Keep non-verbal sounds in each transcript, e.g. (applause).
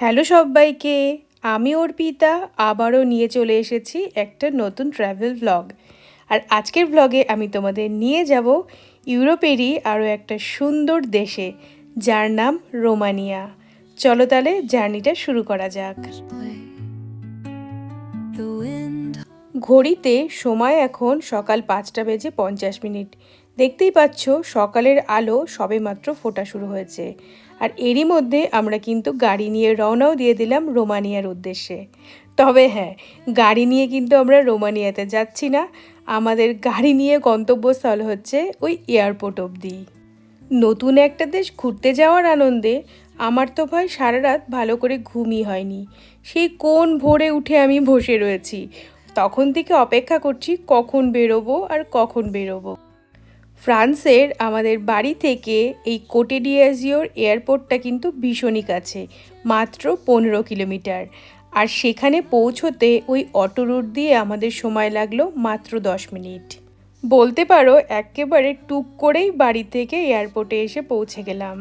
Hello সবাইকে, আমি অর্পিতা, আবারও নিয়ে চলে এসেছি একটা নতুন ট্র্যাভেল ব্লগ আর আজকের ভ্লগে আমি তোমাদের নিয়ে যাব ইউরোপেরই আরও একটা সুন্দর দেশে, যার নাম রোমানিয়া। চলো তাহলে জার্নিটা শুরু করা যাক। ঘড়িতে সময় এখন সকাল পাঁচটা বেজে পঞ্চাশ মিনিট। দেখতেই পাচ্ছ সকালের আলো সবেমাত্র ফোটা শুরু হয়েছে। আর এরই মধ্যে আমরা কিন্তু গাড়ি নিয়ে রওনাও দিয়ে দিলাম রোমানিয়ার উদ্দেশ্যে। তবে হ্যাঁ গাড়ি নিয়ে কিন্তু আমরা রোমানিয়াতে যাচ্ছি না। আমাদের গাড়ি নিয়ে গন্তব্যস্থল হচ্ছে ওই এয়ারপোর্ট অবধি। নতুন একটা দেশ ঘুরতে যাওয়ার আনন্দে আমার তো ভাই সারা রাত ভালো করে ঘুমই হয়নি। সেই কোন ভোরে উঠে আমি বসে রয়েছি, তখন থেকে অপেক্ষা করছি কখন বেরোবো আর কখন বেরোবো। ফ্রান্সের আমাদের বাড়ি থেকে এই কোটেডিয়াজিওর এয়ারপোর্টটা কিন্তু ভীষণই কাছে, মাত্র পনেরো কিলোমিটার। আর সেখানে পৌঁছতে ওই অটো রুট দিয়ে আমাদের সময় লাগল মাত্র দশ মিনিট। বলতে পারো একেবারে টুক করেই বাড়ি থেকে এয়ারপোর্টে এসে পৌঁছে গেলাম।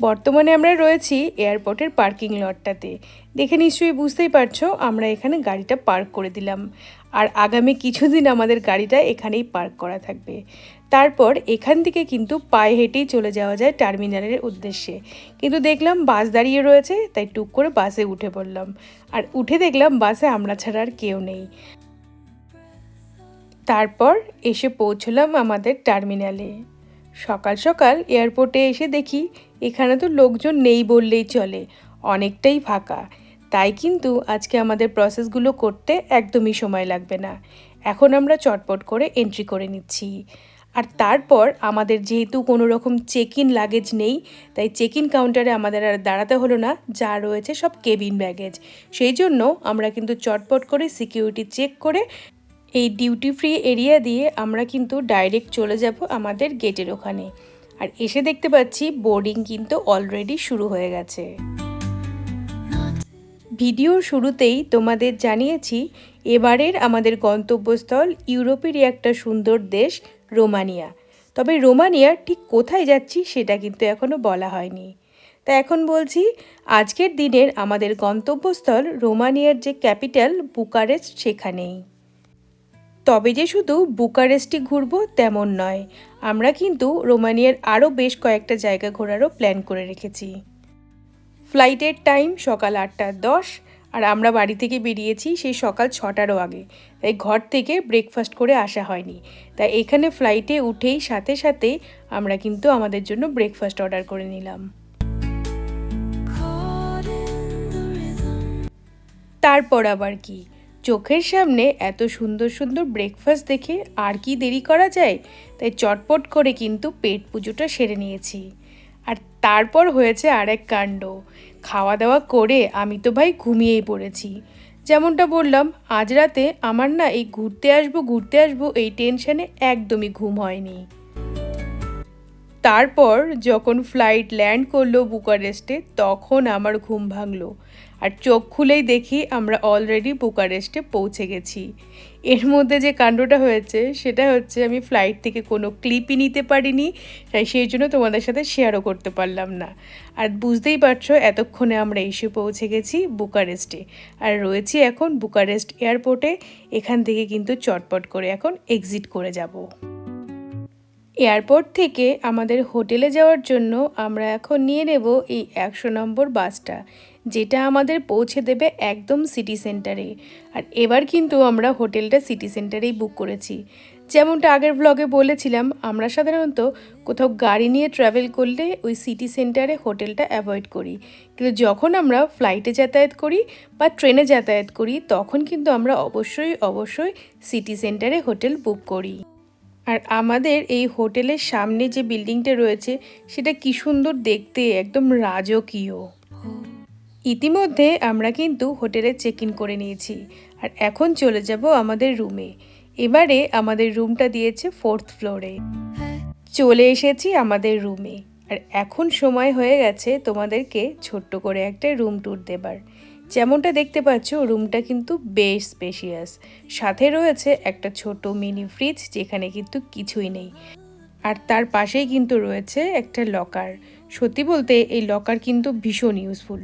বর্তমানে আমরা রয়েছি এয়ারপোর্টের পার্কিং লটটাতে। দেখে নিশ্চয়ই বুঝতেই পারছ আমরা এখানে গাড়িটা পার্ক করে দিলাম। আর আগামী কিছুদিন আমাদের গাড়িটা এখানেই পার্ক করা থাকবে। তারপর এখান থেকে কিন্তু পায়ে হেঁটেই চলে যাওয়া যায় টার্মিনালের উদ্দেশ্যে। কিন্তু দেখলাম বাস দাঁড়িয়ে রয়েছে, তাই টুক করে বাসে উঠে পড়লাম। আর উঠে দেখলাম বাসে আমরা ছাড়া আর কেউ নেই। তারপর এসে পৌঁছলাম আমাদের টার্মিনালে। সকাল সকাল এয়ারপোর্টে এসে দেখি, এখানে তো লোকজন নেই বললেই চলে, অনেকটাই ফাঁকা। তাই কিন্তু আজকে আমাদের প্রসেসগুলো করতে একদমই সময় লাগবে না। এখন আমরা চটপট করে এন্ট্রি করে নিচ্ছি। আর তারপর আমাদের যেহেতু কোনো রকম চেক ইন লাগেজ নেই, তাই চেক ইন কাউন্টারে আমাদের আর দাঁড়াতে হলো না, যা রয়েছে সব কেবিন ব্যাগেজ সেই জন্য আমরা কিন্তু চটপট করে সিকিউরিটি চেক করে এই ডিউটি ফ্রি এরিয়া দিয়ে আমরা কিন্তু ডাইরেক্ট চলে যাব আমাদের গেটের ওখানে। আর এসে দেখতে পাচ্ছি বোর্ডিং কিন্তু অলরেডি শুরু হয়ে গেছে। ভিডিওর শুরুতেই তোমাদের জানিয়েছি, এবারের আমাদের গন্তব্যস্থল ইউরোপেরই একটা সুন্দর দেশ, রোমানিয়া। তবে রোমানিয়ার ঠিক কোথায় যাচ্ছি সেটা কিন্তু এখনও বলা হয়নি। তা এখন বলছি, আজকের দিনের আমাদের গন্তব্যস্থল রোমানিয়ার যে ক্যাপিটাল, বুকারেস্ট সেখানেই। তবে যে শুধু বুকারেস্টই ঘুরবো তেমন নয়, আমরা কিন্তু রোমানিয়ার আরও বেশ কয়েকটা জায়গা ঘোরারও প্ল্যান করে রেখেছি। ফ্লাইটের টাইম সকাল আটটা দশ, আর আমরা বাড়ি থেকে বেরিয়েছি সেই সকাল ছটারও আগে। তাই ঘর থেকে ব্রেকফাস্ট করে আসা হয়নি। তাই এখানে ফ্লাইটে উঠেই সাথে সাথে আমরা কিন্তু আমাদের জন্য ব্রেকফাস্ট অর্ডার করে নিলাম. তারপর আবার কি? চোখের সামনে এত সুন্দর সুন্দর ব্রেকফাস্ট দেখে আর কি দেরি করা যায়? তাই চটপট করে কিন্তু পেট পুজোটা সেরে নিয়েছি। তারপর হয়েছে আর এক কাণ্ড। খাওয়া দাওয়া করে আমি তো ভাই ঘুমিয়েই পড়েছি। যেমনটা বললাম, আজ রাতে আমার না এই ঘুরতে আসব ঘুরতে আসব এই টেনশনে একদমই ঘুম হয়নি। তারপর যখন ফ্লাইট ল্যান্ড করল বুকারেস্টে তখন আমার ঘুম ভাঙলো। আর চোখ খুলেই দেখি আমরা অলরেডি বুকারেস্টে পৌঁছে গেছি। এর মধ্যে যে কাণ্ডটা হয়েছে, সেটা হচ্ছে আমি ফ্লাইট থেকে কোনো ক্লিপই নিতে পারিনি, তাই সেই জন্য তোমাদের সাথে শেয়ারও করতে পারলাম না। আর বুঝতেই পারছ, এতক্ষণে আমরা এসে পৌঁছে গেছি বুকারেস্টে। আর রয়েছি এখন বুকারেস্ট এয়ারপোর্টে, এখান থেকে কিন্তু চটপট করে এখন এক্সিট করে যাব। এয়ারপোর্ট থেকে আমাদের হোটেলে যাওয়ার জন্য আমরা এখন নিয়ে নেব এই একশো নম্বর বাসটা। যেটা আমাদের পৌঁছে দেবে একদম সিটি সেন্টারে আর এবার কিন্তু আমরা হোটেলটা সিটি সেন্টারেই বুক করেছি। যেমনটা আগের ব্লগে বলেছিলাম, আমরা সাধারণত কোথাও গাড়ি নিয়ে ট্রাভেল করলে ওই সিটি সেন্টারে হোটেলটা অ্যাভয়েড করি। কিন্তু যখন আমরা ফ্লাইটে যাতায়াত করি বা ট্রেনে যাতায়াত করি, তখন কিন্তু আমরা অবশ্যই অবশ্যই সিটি সেন্টারে হোটেল বুক করি। আর আমাদের এই হোটেলের সামনে যে বিল্ডিংটা রয়েছে, সেটা কি সুন্দর দেখতে, একদম রাজকীয়। ইতিমধ্যে আমরা কিন্তু হোটেলে চেক ইন করে নিয়েছি। আর এখন চলে যাব আমাদের রুমে এবারে আমাদের রুমটা দিয়েছে ফোর্থ ফ্লোরে চলে এসেছি আমাদের রুমে আর এখন সময় হয়ে গেছে তোমাদেরকে ছোট্ট করে একটা রুম ট্যুর দেবার। যেমনটা দেখতে পাচ্ছ রুমটা কিন্তু বেশ স্পেশিয়াস সাথে রয়েছে একটা ছোট মিনি ফ্রিজ যেখানে কিন্তু কিছুই নেই। আর তার পাশেই কিন্তু রয়েছে একটা লকার সত্যি বলতে এই লকার কিন্তু ভীষণ ইউজফুল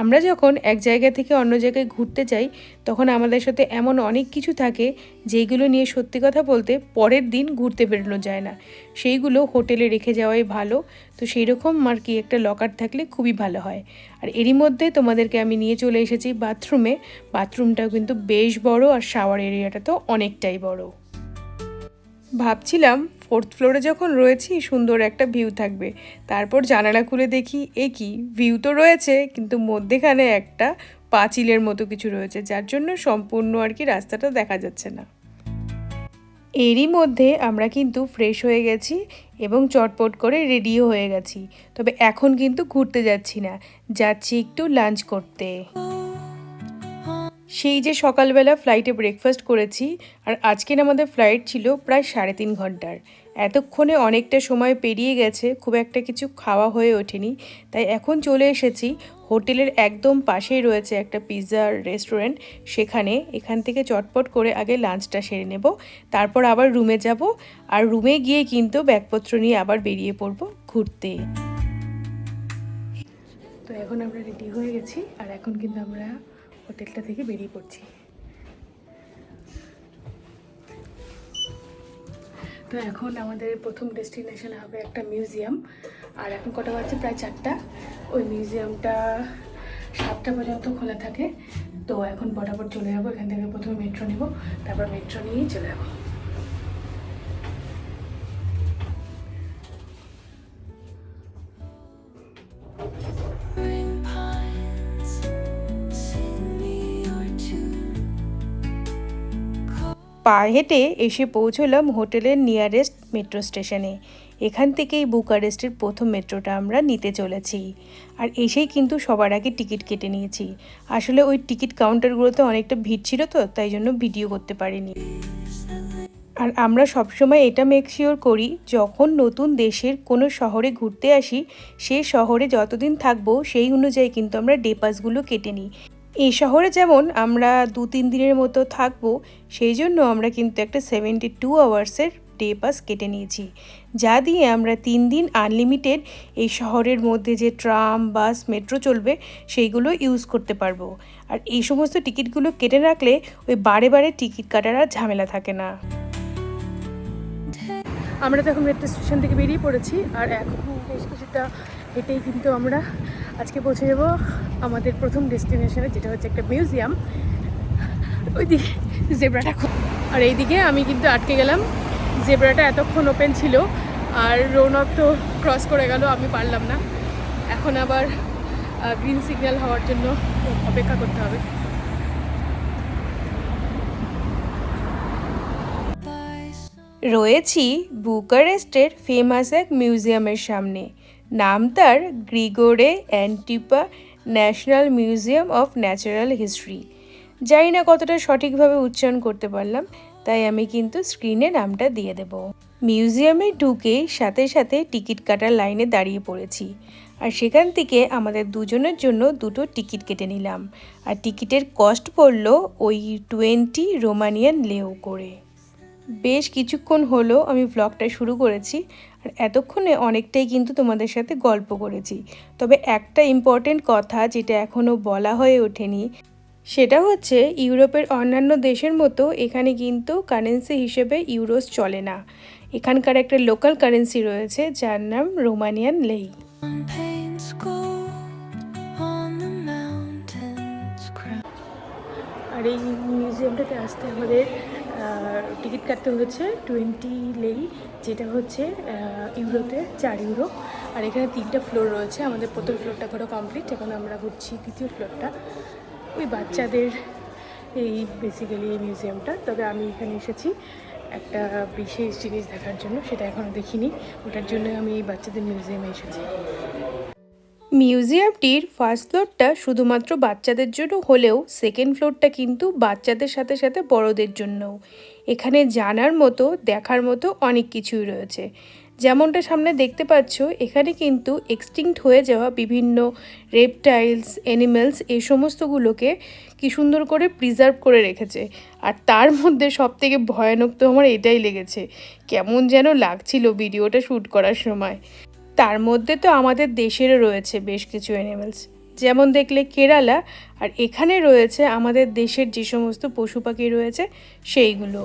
আমরা যখন এক জায়গা থেকে অন্য জায়গায় ঘুরতে যাই, তখন আমাদের সাথে এমন অনেক কিছু থাকে যেইগুলো নিয়ে সত্যি কথা বলতে পরের দিন ঘুরতে বেরোনো যায় না। সেইগুলো হোটেলে রেখে যাওয়াই ভালো। তো সেই রকম আর কি একটা লকার থাকলে খুবই ভালো হয়। আর এরই মধ্যে তোমাদেরকে আমি নিয়ে চলে এসেছি বাথরুমে বাথরুমটাও কিন্তু বেশ বড় আর শাওয়ার এরিয়াটা তো অনেকটাই বড়। ভাবছিলাম ফোর্থ ফ্লোরে যখন রয়েছি, সুন্দর একটা ভিউ থাকবে। তারপর জানালা খুলে দেখি, এ কি? ভিউ তো রয়েছে, কিন্তু মধ্যেখানে একটা পাঁচিলের মতো কিছু রয়েছে, যার জন্য সম্পূর্ণ আর কি রাস্তাটা দেখা যাচ্ছে না। এরই মধ্যে আমরা কিন্তু ফ্রেশ হয়ে গেছি এবং চটপট করে রেডিও হয়ে গেছি। তবে এখন কিন্তু ঘুরতে যাচ্ছি না। যাচ্ছি একটু লাঞ্চ করতে। সেই যে সকালবেলা ফ্লাইটে ব্রেকফাস্ট করেছি, আর আজকের আমাদের ফ্লাইট ছিল প্রায় সাড়ে তিন ঘণ্টার। এতক্ষণে অনেকটা সময় পেরিয়ে গেছে, খুব একটা কিছু খাওয়া হয়ে ওঠেনি। তাই এখন চলে এসেছি, হোটেলের একদম পাশেই রয়েছে একটা পিৎজার রেস্টুরেন্ট সেখানে এখান থেকে চটপট করে আগে লাঞ্চটা সেরে নেব, তারপর আবার রুমে যাব, আর রুমে গিয়ে কিন্তু ব্যাগপত্র নিয়ে আবার বেরিয়ে পড়ব ঘুরতে। তো এখন আমরা রেডি হয়ে গেছি, আর এখন কিন্তু আমরা হোটেলটা থেকে বেরিয়ে পড়ছি। তো এখন আমাদের প্রথম ডেস্টিনেশন হবে একটা মিউজিয়াম। আর এখন কটা বাজছে? প্রায় চারটা। ওই মিউজিয়ামটা সাতটা পর্যন্ত খোলা থাকে। তো এখন বরাবর চলে যাব। এখান থেকে প্রথমে মেট্রো নেব, তারপর মেট্রো নিয়েই চলে যাব। পায়ে হেঁটে এসে পৌঁছলাম হোটেলের নিয়ারেস্ট মেট্রো স্টেশনে এখান থেকেই বুকারেস্টের প্রথম মেট্রোটা আমরা নিতে চলেছি। আর এসেই কিন্তু সবার আগে টিকিট কেটে নিয়েছি। আসলে ওই টিকিট কাউন্টারগুলোতে অনেকটা ভিড় ছিল তো, তাই জন্য ভিডিও করতে পারিনি। আর আমরা সবসময় এটা মেক শিওর করি, যখন নতুন দেশের কোনো শহরে ঘুরতে আসি সেই শহরে যতদিন থাকব, সেই অনুযায়ী কিন্তু আমরা ডে পাসগুলো কেটে নিই। এই শহরে যেমন আমরা দু তিন দিনের মতো থাকব, সেই জন্য আমরা কিন্তু একটা সেভেন্টি টু আওয়ার্সের ডে পাস কেটে নিয়েছি। যা দিয়ে আমরা তিন দিন আনলিমিটেড এই শহরের মধ্যে যে ট্রাম বাস মেট্রো চলবে, সেইগুলো ইউজ করতে পারব। আর এই সমস্ত টিকিটগুলো কেটে রাখলে ওই বারে বারে টিকিট কাটার আর ঝামেলা থাকে না। আমরা তো এখন মেট্রো স্টেশন থেকে বেরিয়ে পড়েছি, আর এখন বেশ কিছুটা হেঁটেই কিন্তু আমরা আজকে পৌঁছে যাব আমাদের প্রথম ডেস্টিনেশনে, যেটা হচ্ছে একটা মিউজিয়াম। ওইদিকে জেব্রাটা আর এইদিকে আমি কিন্তু আটকে গেলাম। জেব্রাটা এতক্ষণ ওপেন ছিল, আর রৌনক তো ক্রস করে গেল, আমি পারলাম না। এখন আবার গ্রিন সিগন্যাল হওয়ার জন্য অপেক্ষা করতে হবে। রয়েছি বুকারেস্টের ফেমাস এক মিউজিয়ামের সামনে। নাম তার Grigore Antipa National Museum of Natural History. জানি না কতটা সঠিকভাবে উচ্চারণ করতে পারলাম, তাই আমি কিন্তু স্ক্রিনে নামটা দিয়ে দেব। মিউজিয়ামে ঢুকে সাথে সাথে টিকিট কাটার লাইনে দাঁড়িয়ে পড়েছি আর সেখান থেকে আমাদের দুজনের জন্য দুটো টিকিট কেটে নিলাম। আর টিকিটের কস্ট পড়ল ওই টোয়েন্টি রোমানিয়ান লেও করে। বেশ কিছুক্ষণ হলো আমি ভ্লগটা শুরু করেছি আর এতক্ষণে অনেকটাই কিন্তু তোমাদের সাথে গল্প করেছি। তবে একটা ইম্পর্টেন্ট কথা যেটা এখনও বলা হয়ে ওঠেনি, সেটা হচ্ছে ইউরোপের অন্যান্য দেশের মতো এখানে কিন্তু কারেন্সি হিসেবে ইউরোস চলে না। এখানকার একটা লোকাল কারেন্সি রয়েছে যার নাম রোমানিয়ান লেই। আর এই মিউজিয়ামটাতে আসতে আমাদের টিকিট কাটতে হয়েছে টোয়েন্টি লেই, যেটা হচ্ছে ইউরোতে চার ইউরো। আর এখানে তিনটা ফ্লোর রয়েছে, আমাদের প্রথম ফ্লোরটা করে কমপ্লিট এখন আমরা ঘুরছি দ্বিতীয় ফ্লোরটা ওই বাচ্চাদের এই বেসিক্যালি এই মিউজিয়ামটা তবে আমি এখানে এসেছি একটা বিশেষ জিনিস দেখার জন্য, সেটা এখনও দেখিনি। ওটার জন্য আমি এই বাচ্চাদের মিউজিয়ামে এসেছি। মিউজিয়ামটির ফার্স্ট ফ্লোরটা শুধুমাত্র বাচ্চাদের জন্য হলেও সেকেন্ড ফ্লোরটা কিন্তু বাচ্চাদের সাথে সাথে বড়দের জন্যও। এখানে জানার মতো, দেখার মতো অনেক কিছুই রয়েছে। যেমনটা সামনে দেখতে পাচ্ছ, এখানে কিন্তু এক্সটিংক্ট হয়ে যাওয়া বিভিন্ন রেপটাইলস অ্যানিমেলস এই সমস্তগুলোকে কি সুন্দর করে প্রিজার্ভ করে রেখেছে। আর তার মধ্যে সব থেকে ভয়ানক তো আমার এটাই লেগেছে। কেমন যেন লাগছিল ভিডিওটা শ্যুট করার সময়। তার মধ্যে তো আমাদের দেশেরও রয়েছে বেশ কিছু অ্যানিমেলস যেমন দেখলে কেরালা, আর এখানে রয়েছে আমাদের দেশের যে সমস্ত পশু পাখি রয়েছে সেইগুলো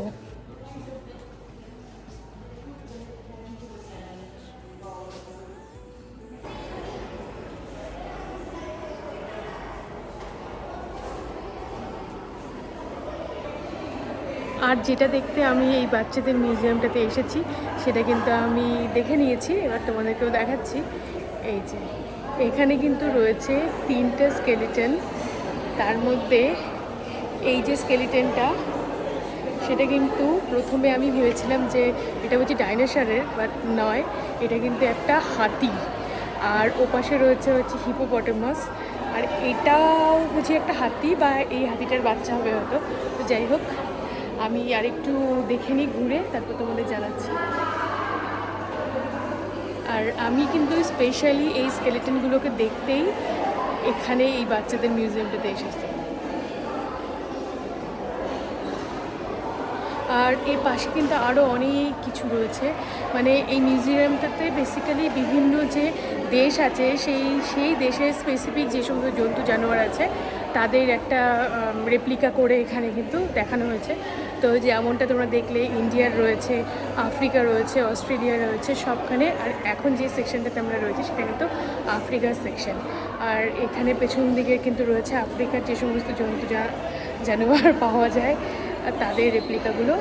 আর যেটা দেখতে আমি এই বাচ্চাদের মিউজিয়ামটাতে এসেছি, সেটা কিন্তু আমি দেখে নিয়েছি, এবার তোমাদেরকেও দেখাচ্ছি। এই যে, এখানে কিন্তু রয়েছে তিনটে স্কেলিটন, তার মধ্যে এই যে স্কেলিটনটা, সেটা কিন্তু প্রথমে আমি ভেবেছিলাম যে এটা হচ্ছে ডাইনোসরের, বাট নয়, এটা কিন্তু একটা হাতি। আর ওপাশে রয়েছে হচ্ছে হিপোপটেমাস, আর এটাও বুঝি একটা হাতি বা এই হাতিটার বাচ্চা হবে হয়তো। তো যাই হোক আমি আরেকটু দেখে নিই ঘুরে, তারপর তোমাদের জানাচ্ছি। আর আমি কিন্তু স্পেশালি এই স্কেলেটনগুলোকে দেখতেই এখানে এই বাচ্চাদের মিউজিয়ামটাতে এসেছি। আর এর পাশে কিন্তু আরও অনেক কিছু রয়েছে। মানে এই মিউজিয়ামটাতে বেসিক্যালি বিভিন্ন যে দেশ আছে, সেই সেই দেশের স্পেসিফিক যে সমস্ত জন্তু জানোয়ার আছে, তাদের একটা রেপ্লিকা করে এখানে কিন্তু দেখানো হয়েছে। তো যেমনটা তোমরা দেখলে, ইন্ডিয়ার রয়েছে, আফ্রিকা রয়েছে, অস্ট্রেলিয়া রয়েছে, সবখানে। আর এখন যে সেকশনটাতে আমরা রয়েছি সেটা কিন্তু আফ্রিকার সেকশন। আর এখানে পেছন দিকে কিন্তু রয়েছে আফ্রিকার যে সমস্ত জন্তু যা জানোয়ার (laughs) পাওয়া যায়, তাদের রেপ্লিকাগুলো।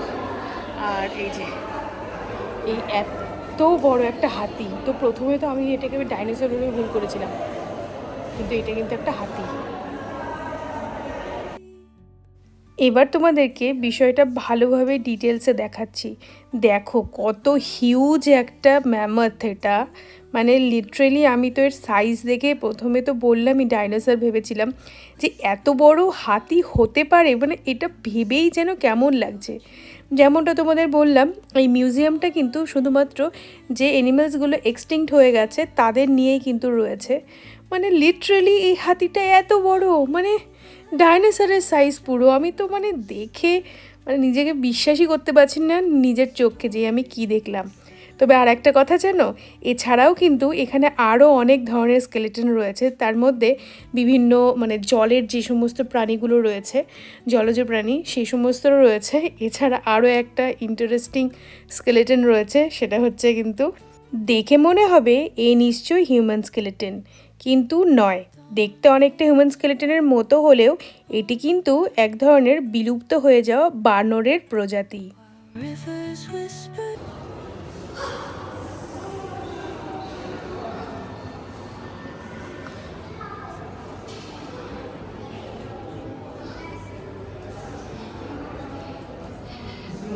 আর এই যে, এই এত বড় একটা হাতি। তো প্রথমে তো আমি এটাকে ডাইনোসর ভুল করেছিলাম। কিন্তু এটা কিন্তু একটা হাতি। এবার তোমাদেরকে বিষয়টা ভালোভাবে ডিটেলসে দেখাচ্ছি। দেখো কত হিউজ একটা ম্যামথ এটা। মানে লিটারেলি আমি তো এর সাইজ দেখে প্রথমে তো বললামই ডাইনোসর ভেবেছিলাম যে এত বড় হাতি হতে পারে। মানে এটা ভেবেই যেন কেমন লাগছে। যেমনটা তোমাদের বললাম, এই মিউজিয়ামটা কিন্তু শুধুমাত্র যে অ্যানিমালসগুলো এক্সটিংক্ট হয়ে গেছে তাদের নিয়েই কিন্তু রয়েছে। মানে লিটারেলি এই হাতিটা এত বড়। মানে ডাইনোসরের সাইজ পুরো। আমি তো মানে দেখে মানে নিজেকে বিশ্বাসই করতে পারছি না নিজের চোখকে যে আমি কি দেখলাম। তবে আর একটা কথা জানো এছাড়াও কিন্তু এখানে আরও অনেক ধরনের স্কেলেটন রয়েছে। তার মধ্যে বিভিন্ন মানে জলের যে সমস্ত প্রাণীগুলো রয়েছে, জলজ প্রাণী সেই সমস্তরও রয়েছে। এছাড়া আরও একটা ইন্টারেস্টিং স্কেলেটন রয়েছে, সেটা হচ্ছে কিন্তু, দেখে মনে হবে এ নিশ্চয়ই হিউম্যান স্কেলেটন কিন্তু নয়। দেখতে অনেকটা হিউম্যান স্কেলেটনের মতো হলেও এটি কিন্তু এক ধরনের বিলুপ্ত হয়ে যাওয়া বানরের প্রজাতি।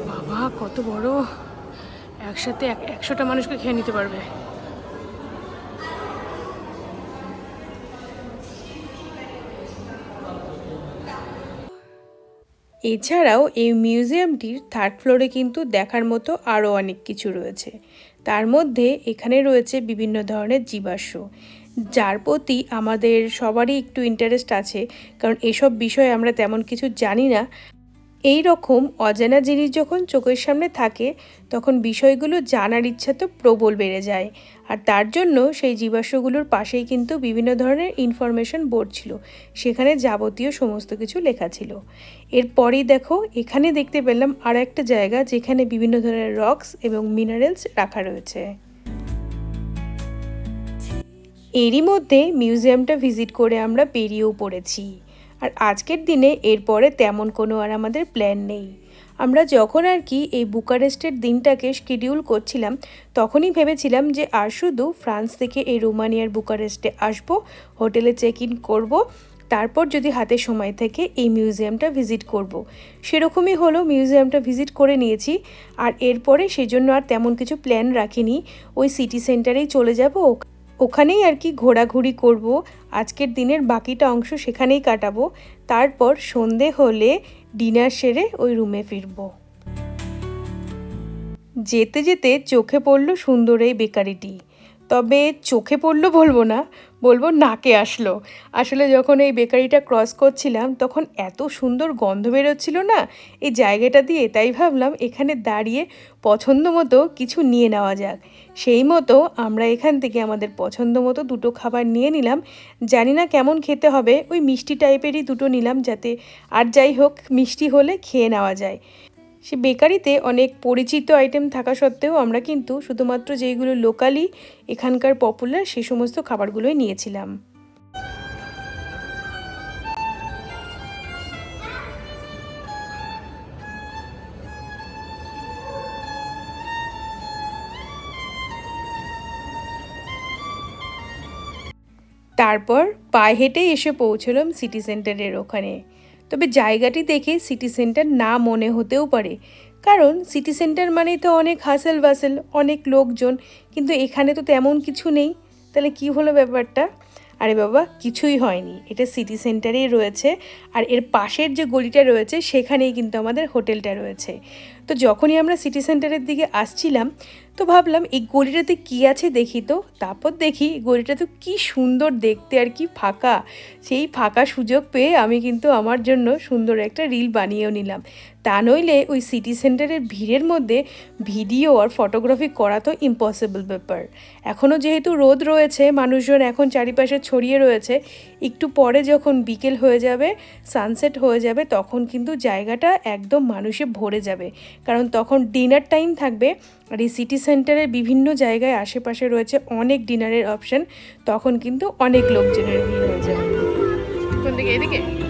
বাবা কত বড়। একসাথে এক একশোটা মানুষকে খেয়ে নিতে পারবে। এছাড়াও এই মিউজিয়ামটির থার্ড ফ্লোরে কিন্তু দেখার মতো আরও অনেক কিছু রয়েছে। তার মধ্যে এখানে রয়েছে বিভিন্ন ধরনের জীবাশ্ম, যার প্রতি আমাদের সবারই একটু ইন্টারেস্ট আছে, কারণ এসব বিষয়ে আমরা তেমন কিছু জানি না। এই রকম অজানা জিনিস যখন চোখের সামনে থাকে, তখন বিষয়গুলো জানার ইচ্ছা তো প্রবল বেড়ে যায়। আর তার জন্য সেই জীবাশ্মগুলোর পাশেই কিন্তু বিভিন্ন ধরনের ইনফরমেশন বোর্ড ছিল। সেখানে যাবতীয় সমস্ত কিছু লেখা ছিল। এরপরেই দেখো, এখানে দেখতে পেলাম আর একটা জায়গা যেখানে বিভিন্ন ধরনের রক্স এবং মিনারেলস রাখা রয়েছে। এরই মধ্যে মিউজিয়ামটা ভিজিট করে আমরা বেরিয়েও পড়েছি। আর আজকের দিনে এরপরে তেমন কোনো আর আমাদের প্ল্যান নেই আমরা যখন আর কি এই বুকারেস্টের দিনটাকে শিডিউল করছিলাম, তখনই ভেবেছিলাম যে আর শুধু ফ্রান্স থেকে এই রোমানিয়ার বুকারেস্টে আসব, হোটেলে চেক ইন করব, তারপর যদি হাতে সময় থেকে এই মিউজিয়ামটা ভিজিট করব। সেরকমই হলো মিউজিয়ামটা ভিজিট করে নিয়েছি, আর এরপরে সেজন্য আর তেমন কিছু প্ল্যান রাখিনি ওই সিটি সেন্টারেই চলে যাব ওখানেই আর কি ঘোরাঘুরি করব। আজকের দিনের বাকিটা অংশ সেখানেই কাটাবো। তারপর সন্ধে হলে ডিনার সেরে ওই রুমে ফিরবো। যেতে যেতে চোখে পড়ল সুন্দর এই বেকারিটি। তবে চোখে পড়ল বলব না বলব নাকে আসলো। আসলে যখন এই বেকারিটা ক্রস করছিলাম, তখন এত সুন্দর গন্ধ বেরোচ্ছিল না? এই জায়গাটা দিয়ে তাই ভাবলাম এখানে দাঁড়িয়ে পছন্দ মতো কিছু নিয়ে নেওয়া যাক। সেই মতো আমরা এখান থেকে আমাদের পছন্দ মতো দুটো খাবার নিয়ে নিলাম। জানি না কেমন খেতে হবে, ওই মিষ্টি টাইপেরই দুটো নিলাম যাতে আর যাই হোক মিষ্টি হলে খেয়ে নেওয়া যায়। সে বেকারিতে অনেক পরিচিত আইটেম থাকা সত্ত্বেও আমরা কিন্তু শুধুমাত্র যেইগুলো লোকালি এখানকার পপুলার সেই সমস্ত খাবারগুলোই নিয়েছিলাম। তারপর পায়ে হেঁটেই এসে পৌঁছলাম সিটি সেন্টারের ওখানে। তবে জায়গাটি দেখে সিটি সেন্টার না মনে হতেও পারে। কারণ সিটি সেন্টার মানেই তো অনেক হাসেল বাসেল অনেক লোকজন, কিন্তু এখানে তো তেমন কিছু নেই। তাহলে কি হলো ব্যাপারটা? আরে বাবা, কিছুই হয়নি। এটা সিটি সেন্টারেই রয়েছে, আর এর পাশের যে গলিটা রয়েছে, সেখানেই কিন্তু আমাদের হোটেলটা রয়েছে। তো যখনই আমরা সিটি সেন্টারের দিকে আসছিলাম তো ভাবলাম, এই গলিটাতে কি আছে দেখি তো। তারপর দেখি গলিটা তো কী সুন্দর দেখতে আর কি ফাঁকা। সেই ফাঁকা সুযোগ পেয়ে আমি কিন্তু আমার জন্য সুন্দর একটা রিল বানিয়েও নিলাম। তা নইলে ওই সিটি সেন্টারের ভিড়ের মধ্যে ভিডিও আর ফটোগ্রাফি করা তো ইম্পসিবল ব্যাপার। এখনও যেহেতু রোদ রয়েছে, মানুষজন এখন চারিপাশে ছড়িয়ে রয়েছে, একটু পরে যখন বিকেল হয়ে যাবে সানসেট হয়ে যাবে, তখন কিন্তু জায়গাটা একদম মানুষে ভরে যাবে। কারণ তখন ডিনার টাইম থাকবে আর এই সিটি সেন্টারের বিভিন্ন জায়গায় আশেপাশে রয়েছে অনেক ডিনারের অপশন তখন কিন্তু অনেক লোকজনের ভিড় হয়ে যাবে। এদিকে?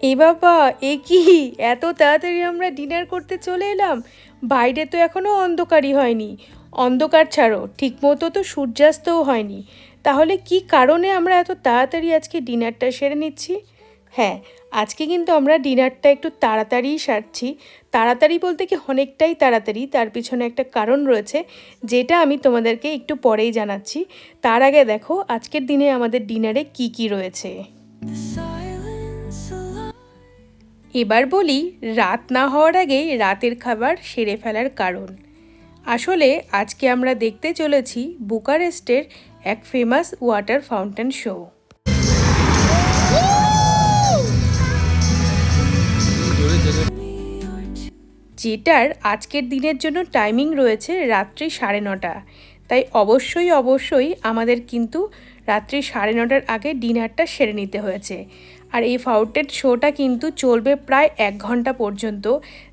এ বাবা, এ কি? এত তাড়াতাড়ি আমরা ডিনার করতে চলে এলাম? বাইরে তো এখনও অন্ধকারই হয়নি। অন্ধকার ছাড়ো, ঠিকমতো তো সূর্যাস্তও হয়নি। তাহলে কি কারণে আমরা এত তাড়াতাড়ি আজকে ডিনারটা সেরে নিচ্ছি? হ্যাঁ আজকে কিন্তু আমরা ডিনারটা একটু তাড়াতাড়িই সারছি। তাড়াতাড়ি বলতে কি অনেকটাই তাড়াতাড়ি, তার পিছনে একটা কারণ রয়েছে, যেটা আমি তোমাদেরকে একটু পরেই জানাচ্ছি। তার আগে দেখো, আজকের দিনে আমাদের ডিনারে কি কি রয়েছে. এবার বলি, রাত না হওয়ার আগেই রাতের খাবার সেরে ফেলার কারণ। আসলে আজকে আমরা দেখতে চলেছি বুকারেস্টের এক ফেমাস ওয়াটার ফাউন্টেন শো যেটার আজকের দিনের জন্য টাইমিং রয়েছে রাত্রি সাড়ে নটা। তাই অবশ্যই অবশ্যই আমাদের কিন্তু রাত্রি সাড়ে নটার আগে ডিনারটা সেরে নিতে হয়েছে। আর এই ফাউন্টেন শোটা কিন্তু চলবে প্রায় এক ঘণ্টা পর্যন্ত।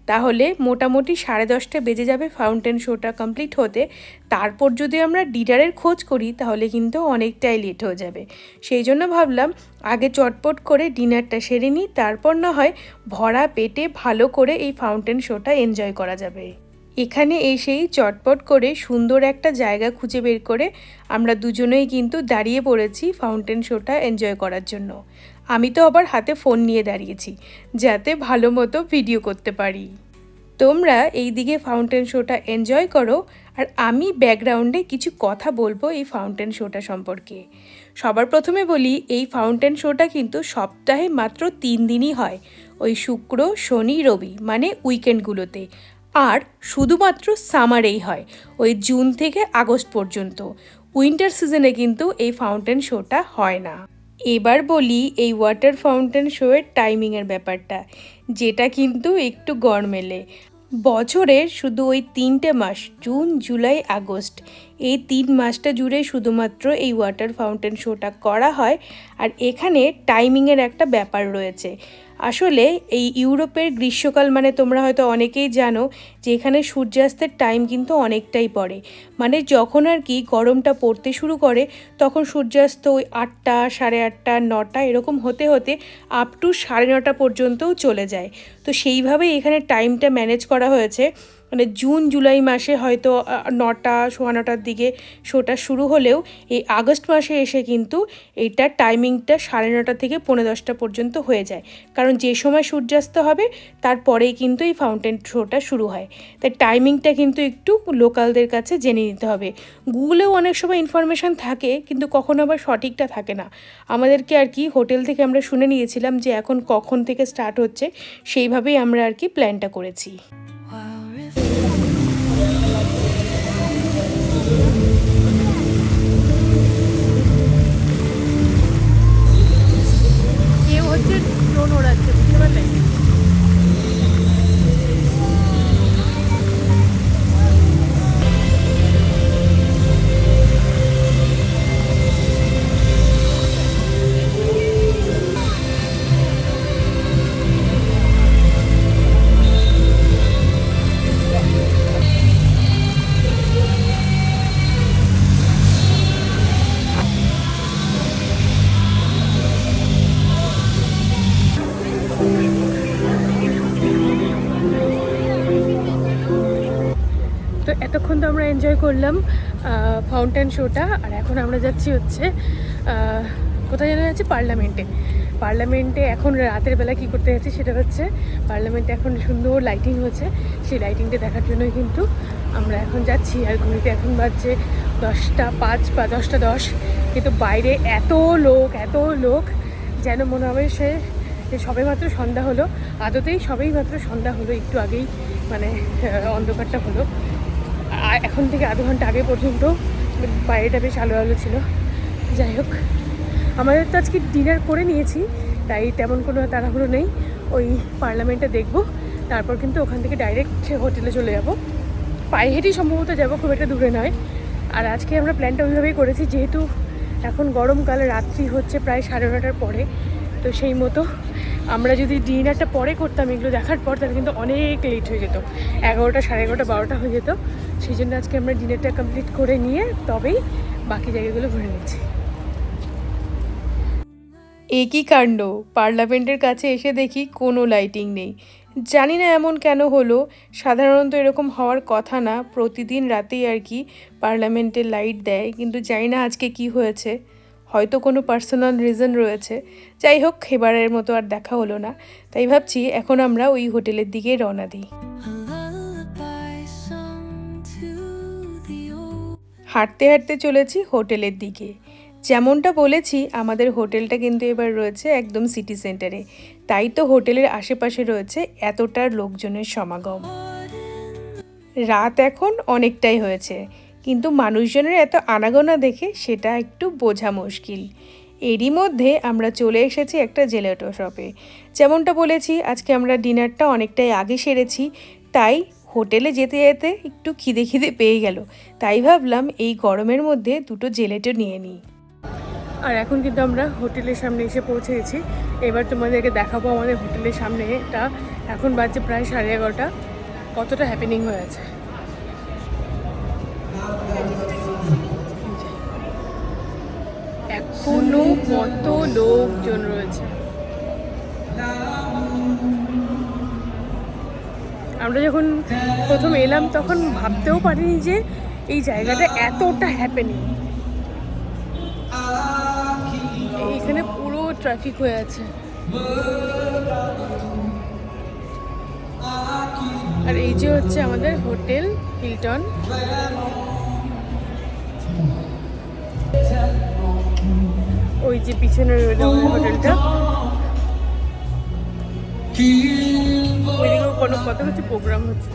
তাহলে মোটামুটি সাড়ে দশটা বেজে যাবে ফাউন্টেন শোটা কমপ্লিট হতে। তারপর যদি আমরা ডিনারের খোঁজ করি, তাহলে কিন্তু অনেকটাই লেট হয়ে যাবে। সেই জন্য ভাবলাম আগে চটপট করে ডিনারটা সেরে নিই, তারপর না হয় ভরা পেটে ভালো করে এই ফাউন্টেন শোটা এনজয় করা যাবে। এখানে এসেই চটপট করে সুন্দর একটা জায়গা খুঁজে বের করে আমরা দুজনেই কিন্তু দাঁড়িয়ে পড়েছি ফাউন্টেন শোটা এনজয় করার জন্য। আমি তো আবার হাতে ফোন নিয়ে দাঁড়িয়েছি, যাতে ভালো মতো ভিডিও করতে পারি। তোমরা এই দিকে ফাউন্টেন শোটা এনজয় করো, আর আমি ব্যাকগ্রাউন্ডে কিছু কথা বলব এই ফাউন্টেন শোটা সম্পর্কে। সবার প্রথমে বলি, এই ফাউন্টেন শোটা কিন্তু সপ্তাহে মাত্র তিন দিনই হয়, ওই শুক্র, শনি, রবি মানে উইকেন্ডগুলোতে আর শুধুমাত্র সামারেই হয়, ওই জুন থেকে আগস্ট পর্যন্ত। উইন্টার সিজনে কিন্তু এই ফাউন্টেন শোটা হয় না। এবার বলি এই ওয়াটার ফাউন্টেন শোয়ের টাইমিংয়ের ব্যাপারটা, যেটা কিন্তু একটু গরমেলে বছরের শুধু ওই তিনটে মাস, জুন, জুলাই, আগস্ট, এই তিন মাসটা জুড়ে শুধুমাত্র এই ওয়াটার ফাউন্টেন শোটা করা হয়, আর এখানে টাইমিংয়ের একটা ব্যাপার রয়েছে। আসলে এই ইউরোপের গ্রীষ্মকাল মানে তোমরা হয়তো অনেকেই জানো যে এখানে সূর্যাস্তের টাইম কিন্তু অনেকটাই পড়ে। মানে যখন আর কি গরমটা পড়তে শুরু করে, তখন সূর্যাস্ত ওই আটটা, সাড়ে আটটা, নটা এরকম হতে হতে আপ টু সাড়ে নটা পর্যন্তও চলে যায়। তো সেইভাবেই এখানে টাইমটা ম্যানেজ করা হয়েছে। মানে জুন, জুলাই মাসে হয়তো নটা, সোয়া নটার দিকে শোটা শুরু হলেও এই আগস্ট মাসে এসে কিন্তু এইটার টাইমিংটা সাড়ে নটা থেকে পৌনে দশটা পর্যন্ত হয়ে যায়। কারণ যে সময় সূর্যাস্ত হবে তারপরেই কিন্তু এই ফাউন্টেন শোটা শুরু হয়। তাই টাইমিংটা কিন্তু একটু লোকালদের কাছে জেনে নিতে হবে। গুগলেও অনেক সময় ইনফরমেশান থাকে, কিন্তু কখনো আবার সঠিকটা থাকে না। আমাদেরকে আর কি হোটেল থেকে আমরা শুনে নিয়েছিলাম যে এখন কখন থেকে স্টার্ট হচ্ছে, সেইভাবেই আমরা আর কি প্ল্যানটা করেছি। ফাউন্টেন শোটা আর এখন আমরা যাচ্ছি হচ্ছে কোথায় যেন যাচ্ছি? পার্লামেন্টে। পার্লামেন্টে এখন রাতের বেলা কী করতে যাচ্ছি সেটা হচ্ছে, পার্লামেন্টে এখন সুন্দর লাইটিং হচ্ছে সেই লাইটিংটা দেখার জন্যই কিন্তু আমরা এখন যাচ্ছি। আর ঘড়িতে এখন বাজছে দশটা পাঁচ বা দশটা দশ। কিন্তু বাইরে এত লোক এত লোক, যেন মনে হবে সে সবে মাত্র সন্ধ্যা হলো। আদতেই সবেই মাত্র সন্ধ্যা হলো, একটু আগেই মানে অন্ধকারটা হলো। এখন থেকে আধ ঘণ্টা আগে পর্যন্ত বাইরেটা বেশ আলো আলো ছিল। যাই হোক, আমাদের তো আজকে ডিনার করে নিয়েছি, তাই তেমন কোনো তাড়াহুড়ো নেই। ওই পার্লামেন্টটা দেখব, তারপর কিন্তু ওখান থেকে ডাইরেক্ট হোটেলে চলে যাব। পায়ে হেঁটেই সম্ভবত যাব, খুব একটা দূরে নয়। আর আজকে আমরা প্ল্যানটা ওইভাবেই করেছি, যেহেতু এখন গরমকালে, রাত্রি হচ্ছে প্রায় সাড়ে নটার পরে, তো সেই মতো আমরা যদি ডিনারটা পরে করতাম, এগুলো দেখার পর তাহলে কিন্তু অনেক লেট হয়ে যেত। এগারোটা, সাড়ে এগারোটা, বারোটা হয়ে যেত। সেই জন্য আজকে আমরা ডিনারটা কমপ্লিট করে নিয়ে তবেই বাকি জায়গাগুলো ঘুরে নিচ্ছি। একই কাণ্ড? পার্লামেন্টের কাছে এসে দেখি কোনো লাইটিং নেই। জানি না এমন কেন হলো। সাধারণত এরকম হওয়ার কথা না। প্রতিদিন রাতেই আর কি পার্লামেন্টে লাইট দেয়, কিন্তু জানি না আজকে কি হয়েছে। হয়তো কোনো পার্সোনাল রিজন রয়েছে। যাই হোক, এবারের মতো আর দেখা হলো না। তাই ভাবছি এখন আমরা ওই হোটেলের দিকে রওনা দিই। হাঁটতে হাঁটতে চলেছি হোটেলের দিকে। যেমনটা বলেছি, আমাদের হোটেলটা কিন্তু এবার রয়েছে একদম সিটি সেন্টারে। তাই তো হোটেলের আশেপাশে রয়েছে এতটার লোকজনের সমাগম। রাত এখন অনেকটাই হয়েছে। কিন্তু মানুষজনের এত আনাগোনা দেখে সেটা একটু বোঝা মুশকিল। এরই মধ্যে আমরা চলে এসেছি একটা জেলেটো শপে যেমনটা বলেছি, আজকে আমরা ডিনারটা অনেকটাই আগে সেরেছি, তাই হোটেলে যেতে যেতে একটু খিদে খিদে পেয়ে গেল। তাই ভাবলাম এই গরমের মধ্যে দুটো জেলেটো নিয়ে নিই। আর এখন কিন্তু আমরা হোটেলের সামনে এসে পৌঁছে গেছি এবার তোমাদেরকে দেখাবো আমাদের হোটেলের সামনে। এটা এখন বাজছে প্রায় সাড়ে এগারোটা। কতটা হ্যাপেনিং হয়ে আছে? এখনও কত লোকজন রয়েছে। আমরা যখন প্রথম এলাম, তখন ভাবতেও পারিনি যে এই জায়গাটা এতটা হ্যাপেনিং এইখানে পুরো ট্রাফিক হয়ে আছে। আর এই যে হচ্ছে আমাদের হোটেল হিলটন ওই যে পিছনে হোটেলটা। কোনো কত কিছু প্রোগ্রাম হচ্ছে।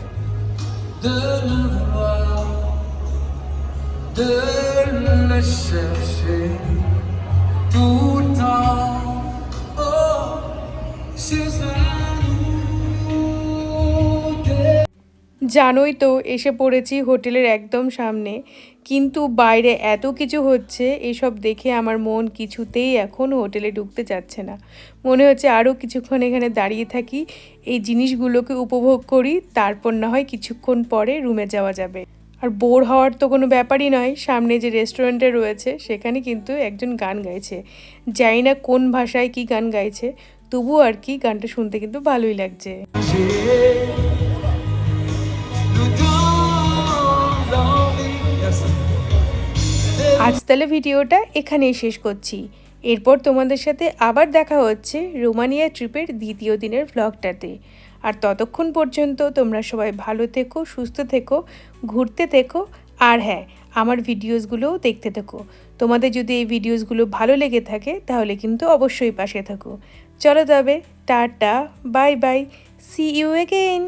জানোই তো, এসে পড়েছি হোটেলের একদম সামনে। কিন্তু বাইরে এত কিছু হচ্ছে, এসব দেখে আমার মন কিছুতেই এখন হোটেলে ঢুকতে চাচ্ছে না। মনে হচ্ছে আরও কিছুক্ষণ এখানে দাঁড়িয়ে থাকি, এই জিনিসগুলোকে উপভোগ করি, তারপর না হয় কিছুক্ষণ পরে রুমে যাওয়া যাবে। আর বোর হওয়ার তো কোনো ব্যাপারই নয়, সামনে যে রেস্টুরেন্টে রয়েছে, সেখানে কিন্তু একজন গান গাইছে। জানি না কোন ভাষায় কি গান গাইছে তবু আর কি গানটা শুনতে কিন্তু ভালোই লাগছে। আজ তাহলে ভিডিওটা এখানেই শেষ করছি। এরপর তোমাদের সাথে আবার দেখা হচ্ছে রোমানিয়া ট্রিপের দ্বিতীয় দিনের ভ্লগটাতে আর ততক্ষণ পর্যন্ত তোমরা সবাই ভালো থেকো, সুস্থ থেকো, ঘুরতে থেকো, আর হ্যাঁ আমার ভিডিওসগুলোও দেখতে থেকো। তোমাদের যদি এই ভিডিওসগুলো ভালো লেগে থাকে, তাহলে কিন্তু অবশ্যই পাশে থাকো। চলো তবে, tata, bye bye see you again